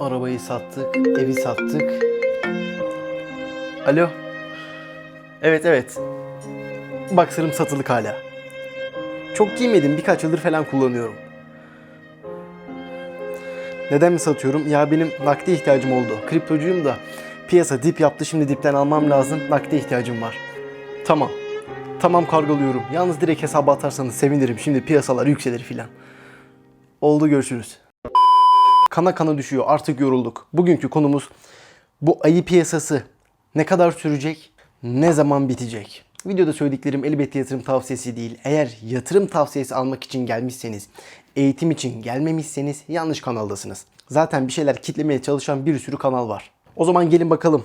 Arabayı sattık, evi sattık. Alo. Evet evet. Baksırım satılık hala. Çok giymedim birkaç yıldır falan kullanıyorum. Neden mi satıyorum? Ya benim nakde ihtiyacım oldu. Kriptocuyum da piyasa dip yaptı şimdi dipten almam lazım. Nakde ihtiyacım var. Tamam. Tamam kargoluyorum. Yalnız direkt hesaba atarsanız sevinirim. Şimdi piyasalar yükselir filan. Oldu görüşürüz. Kana kana düşüyor artık yorulduk. Bugünkü konumuz bu ayı piyasası ne kadar sürecek, ne zaman bitecek? Videoda söylediklerim elbette yatırım tavsiyesi değil. Eğer yatırım tavsiyesi almak için gelmişseniz, eğitim için gelmemişseniz yanlış kanaldasınız. Zaten bir şeyler kitlemeye çalışan bir sürü kanal var. O zaman gelin bakalım.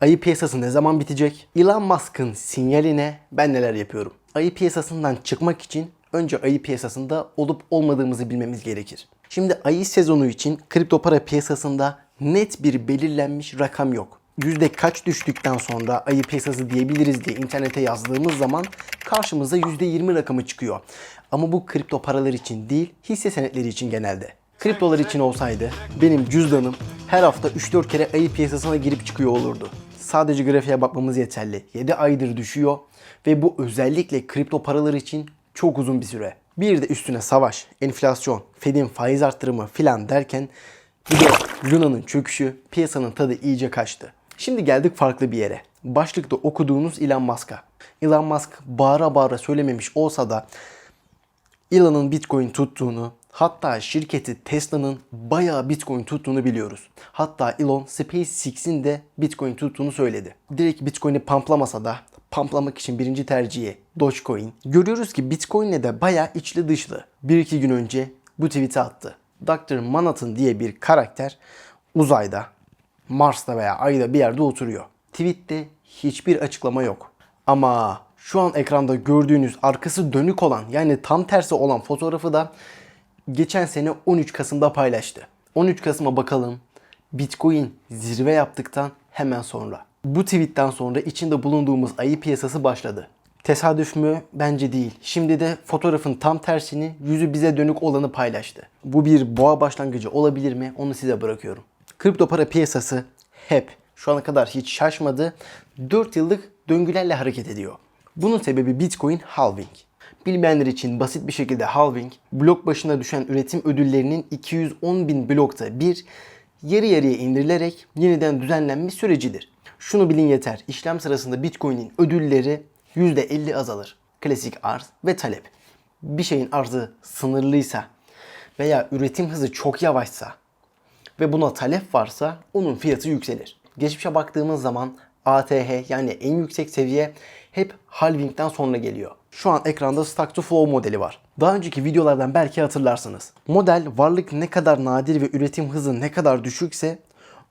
Ayı piyasası ne zaman bitecek? Elon Musk'ın sinyaline ben neler yapıyorum? Ayı piyasasından çıkmak için önce ayı piyasasında olup olmadığımızı bilmemiz gerekir. Şimdi ayı sezonu için kripto para piyasasında net bir belirlenmiş rakam yok. Yüzde kaç düştükten sonra ayı piyasası diyebiliriz diye internete yazdığımız zaman karşımıza yüzde 20 rakamı çıkıyor. Ama bu kripto paralar için değil, hisse senetleri için genelde. Kriptolar için olsaydı benim cüzdanım her hafta 3-4 kere ayı piyasasına girip çıkıyor olurdu. Sadece grafiğe bakmamız yeterli. 7 aydır düşüyor ve bu özellikle kripto paralar için çok uzun bir süre. Bir de üstüne savaş, enflasyon, Fed'in faiz arttırımı filan derken bir de Luna'nın çöküşü piyasanın tadı iyice kaçtı. Şimdi geldik farklı bir yere. Başlıkta okuduğunuz Elon Musk'a. Elon Musk bağıra bağıra söylememiş olsa da Elon'un Bitcoin tuttuğunu, hatta şirketi Tesla'nın bayağı Bitcoin tuttuğunu biliyoruz. Hatta Elon SpaceX'in de Bitcoin tuttuğunu söyledi. Direkt Bitcoin'i pamplamasa da pamplamak için birinci tercihi Dogecoin. Görüyoruz ki Bitcoin'le de bayağı içli dışlı. Bir iki gün önce bu tweet'i attı. Dr. Manhattan diye bir karakter uzayda, Mars'ta veya Ay'da bir yerde oturuyor. Tweette hiçbir açıklama yok. Ama şu an ekranda gördüğünüz arkası dönük olan yani tam tersi olan fotoğrafı da geçen sene 13 Kasım'da paylaştı. 13 Kasım'a bakalım. Bitcoin zirve yaptıktan hemen sonra. Bu tweetten sonra içinde bulunduğumuz ayı piyasası başladı. Tesadüf mü? Bence değil. Şimdi de fotoğrafın tam tersini yüzü bize dönük olanı paylaştı. Bu bir boğa başlangıcı olabilir mi? Onu size bırakıyorum. Kripto para piyasası hep şu ana kadar hiç şaşmadı. 4 yıllık döngülerle hareket ediyor. Bunun sebebi Bitcoin halving. Bilmeyenler için basit bir şekilde halving, blok başına düşen üretim ödüllerinin 210 bin blokta bir yarı yarıya indirilerek yeniden düzenlenmiş sürecidir. Şunu bilin yeter, işlem sırasında Bitcoin'in ödülleri %50 azalır. Klasik arz ve talep. Bir şeyin arzı sınırlıysa veya üretim hızı çok yavaşsa ve buna talep varsa onun fiyatı yükselir. Geçmişe baktığımız zaman ATH yani en yüksek seviye hep halvingden sonra geliyor. Şu an ekranda Stack to Flow modeli var. Daha önceki videolardan belki hatırlarsınız. Model varlık ne kadar nadir ve üretim hızı ne kadar düşükse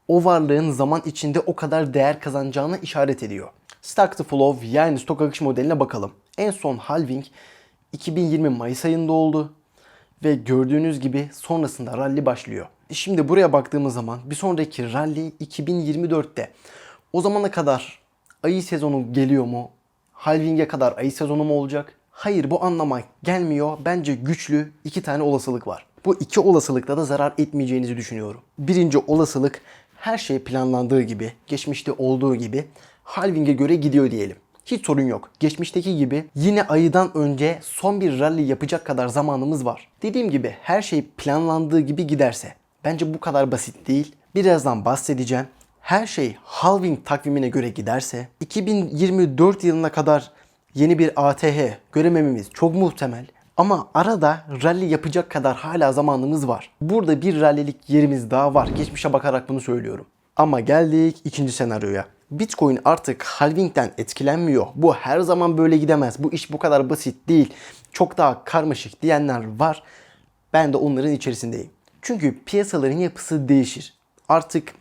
o varlığın zaman içinde o kadar değer kazanacağını işaret ediyor. Stack to Flow yani stok akış modeline bakalım. En son halving 2020 Mayıs ayında oldu ve gördüğünüz gibi sonrasında rally başlıyor. Şimdi buraya baktığımız zaman bir sonraki rally 2024'te. O zamana kadar ayı sezonu geliyor mu? Halving'e kadar ayı sezonu mu olacak? Hayır bu anlama gelmiyor. Bence güçlü iki tane olasılık var. Bu iki olasılıkta da zarar etmeyeceğinizi düşünüyorum. Birinci olasılık her şey planlandığı gibi, geçmişte olduğu gibi halving'e göre gidiyor diyelim. Hiç sorun yok. Geçmişteki gibi yine ayıdan önce son bir rally yapacak kadar zamanımız var. Dediğim gibi her şey planlandığı gibi giderse. Bence bu kadar basit değil. Birazdan bahsedeceğim. Her şey halving takvimine göre giderse 2024 yılına kadar yeni bir ATH göremememiz çok muhtemel. Ama arada rally yapacak kadar hala zamanımız var. Burada bir rallilik yerimiz daha var. Geçmişe bakarak bunu söylüyorum. Ama geldik ikinci senaryoya. Bitcoin artık halvingden etkilenmiyor. Bu her zaman böyle gidemez. Bu iş bu kadar basit değil. Çok daha karmaşık diyenler var. Ben de onların içerisindeyim. Çünkü piyasaların yapısı değişir. Artık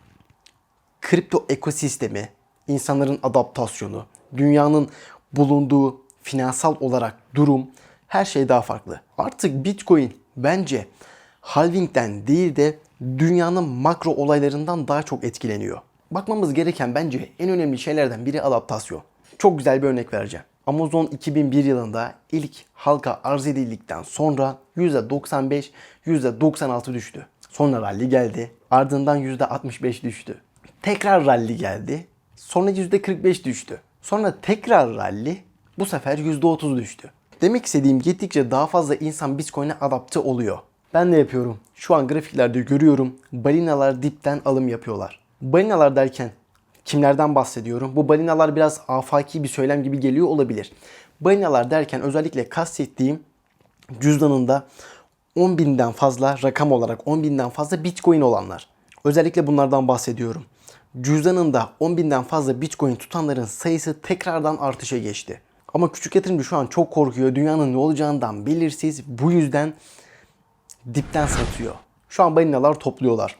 kripto ekosistemi, insanların adaptasyonu, dünyanın bulunduğu finansal olarak durum her şey daha farklı. Artık Bitcoin bence halvingden değil de dünyanın makro olaylarından daha çok etkileniyor. Bakmamız gereken bence en önemli şeylerden biri adaptasyon. Çok güzel bir örnek vereceğim. Amazon 2001 yılında ilk halka arz edildikten sonra %95, %96 düştü. Sonra rally geldi, Ardından %65 düştü. Tekrar rally geldi. Sonra %45 düştü. Sonra tekrar rally. Bu sefer %30 düştü. Demek istediğim gittikçe daha fazla insan Bitcoin'e adapte oluyor. Ben de yapıyorum. Şu an grafiklerde görüyorum. Balinalar dipten alım yapıyorlar. Balinalar derken kimlerden bahsediyorum? Bu balinalar biraz afaki bir söylem gibi geliyor olabilir. Balinalar derken özellikle kastettiğim cüzdanında 10 binden fazla rakam olarak 10 binden fazla bitcoin olanlar. Özellikle bunlardan bahsediyorum. Cüzdanında 10 binden fazla bitcoin tutanların sayısı tekrardan artışa geçti. Ama küçük yatırımcı şu an çok korkuyor. Dünyanın ne olacağından belirsiz. Bu yüzden dipten satıyor. Şu an balinalar topluyorlar.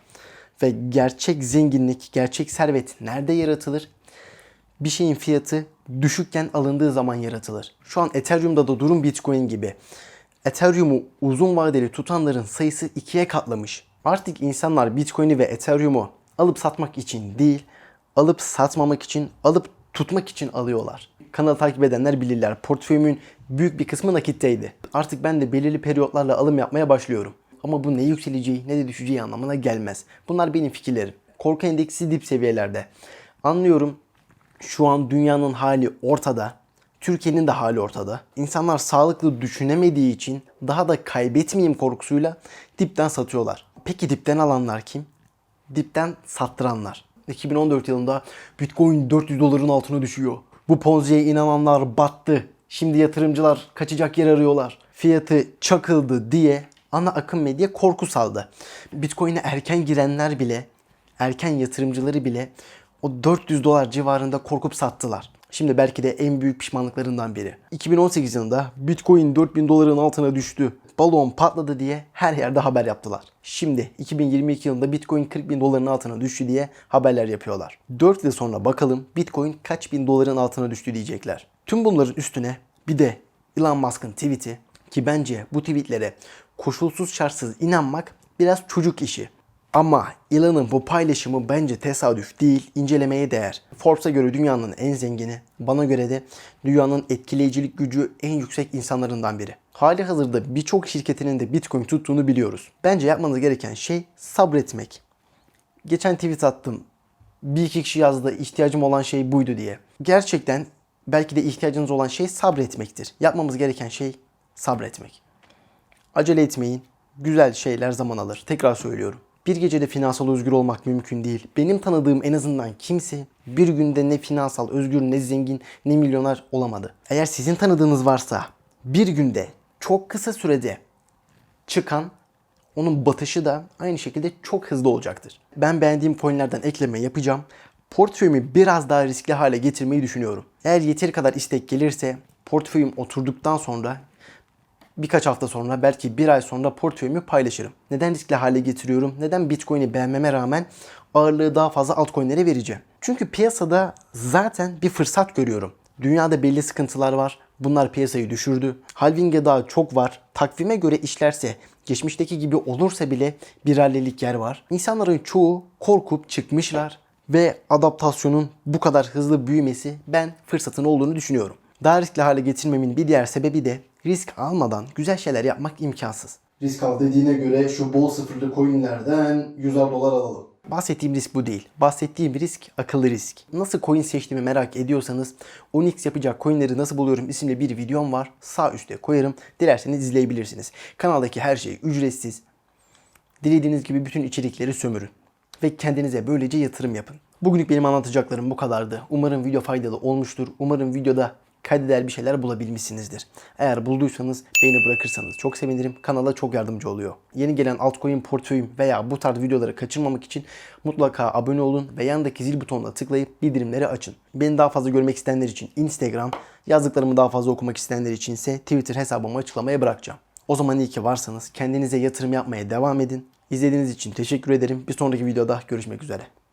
Ve gerçek zenginlik, gerçek servet nerede yaratılır? Bir şeyin fiyatı düşükken alındığı zaman yaratılır. Şu an Ethereum'da da durum Bitcoin gibi. Ethereum'u uzun vadeli tutanların sayısı ikiye katlamış. Artık insanlar Bitcoin'i ve Ethereum'u alıp satmak için değil, alıp satmamak için, alıp tutmak için alıyorlar. Kanalı takip edenler bilirler. Portföyümün büyük bir kısmı nakitteydi. Artık ben de belirli periyotlarla alım yapmaya başlıyorum. Ama bu ne yükseleceği ne de düşeceği anlamına gelmez. Bunlar benim fikirlerim. Korku endeksi dip seviyelerde. Anlıyorum şu an dünyanın hali ortada. Türkiye'nin de hali ortada. İnsanlar sağlıklı düşünemediği için daha da kaybetmeyeyim korkusuyla dipten satıyorlar. Peki dipten alanlar kim? Dipten sattıranlar. 2014 yılında Bitcoin 400 doların altına düşüyor. Bu Ponzi'ye inananlar battı. Şimdi yatırımcılar kaçacak yer arıyorlar. Fiyatı çakıldı diye ana akım medya korku saldı. Bitcoin'e erken girenler bile, erken yatırımcıları bile o 400 dolar civarında korkup sattılar. Şimdi belki de en büyük pişmanlıklarından biri. 2018 yılında Bitcoin 4000 doların altına düştü. Balon patladı diye her yerde haber yaptılar. Şimdi 2022 yılında Bitcoin 40 bin doların altına düştü diye haberler yapıyorlar. 4 yıl sonra bakalım Bitcoin kaç bin doların altına düştü diyecekler. Tüm bunların üstüne bir de Elon Musk'ın tweet'i ki bence bu tweetlere koşulsuz şartsız inanmak biraz çocuk işi. Ama Elon'un bu paylaşımı bence tesadüf değil, incelemeye değer. Forbes'a göre dünyanın en zengini, bana göre de dünyanın etkileyicilik gücü en yüksek insanlarından biri. Hali hazırda birçok şirketinin de Bitcoin tuttuğunu biliyoruz. Bence yapmanız gereken şey sabretmek. Geçen tweet attım. Bir iki kişi yazdı ihtiyacım olan şey buydu diye. Gerçekten belki de ihtiyacınız olan şey sabretmektir. Yapmamız gereken şey sabretmek. Acele etmeyin. Güzel şeyler zaman alır. Tekrar söylüyorum. Bir gecede finansal özgür olmak mümkün değil. Benim tanıdığım en azından kimse bir günde ne finansal özgür, ne zengin, ne milyoner olamadı. Eğer sizin tanıdığınız varsa bir günde çok kısa sürede çıkan onun batışı da aynı şekilde çok hızlı olacaktır. Ben beğendiğim coinlerden ekleme yapacağım. Portföyümü biraz daha riskli hale getirmeyi düşünüyorum. Eğer yeteri kadar istek gelirse portföyüm oturduktan sonra birkaç hafta sonra belki bir ay sonra portföyümü paylaşırım. Neden riskli hale getiriyorum? Neden Bitcoin'i beğenmeme rağmen ağırlığı daha fazla altcoin'lere vereceğim? Çünkü piyasada zaten bir fırsat görüyorum. Dünyada belli sıkıntılar var. Bunlar piyasayı düşürdü. Halving'e daha çok var. Takvime göre işlerse geçmişteki gibi olursa bile bir rallilik yer var. İnsanların çoğu korkup çıkmışlar ve adaptasyonun bu kadar hızlı büyümesi ben fırsatın olduğunu düşünüyorum. Daha riskli hale getirmemin bir diğer sebebi de risk almadan güzel şeyler yapmak imkansız. Risk al dediğine göre şu bol sıfırlı coinlerden 100 dolar alalım. Bahsettiğim risk bu değil. Bahsettiğim risk akıllı risk. Nasıl coin seçtiğimi merak ediyorsanız 10x yapacak coinleri nasıl buluyorum isimli bir videom var. Sağ üstte koyarım. Dilerseniz izleyebilirsiniz. Kanaldaki her şey ücretsiz. Dilediğiniz gibi bütün içerikleri sömürün. Ve kendinize böylece yatırım yapın. Bugünlük benim anlatacaklarım bu kadardı. Umarım video faydalı olmuştur. Umarım videoda kaydeder bir şeyler bulabilmişsinizdir. Eğer bulduysanız beğeni bırakırsanız çok sevinirim. Kanala çok yardımcı oluyor. Yeni gelen altcoin portföyüm veya bu tarz videoları kaçırmamak için mutlaka abone olun ve yanındaki zil butonuna tıklayıp bildirimleri açın. Beni daha fazla görmek isteyenler için Instagram, yazdıklarımı daha fazla okumak isteyenler için ise Twitter hesabımı açıklamaya bırakacağım. O zaman iyi ki varsınız. Kendinize yatırım yapmaya devam edin. İzlediğiniz için teşekkür ederim. Bir sonraki videoda görüşmek üzere.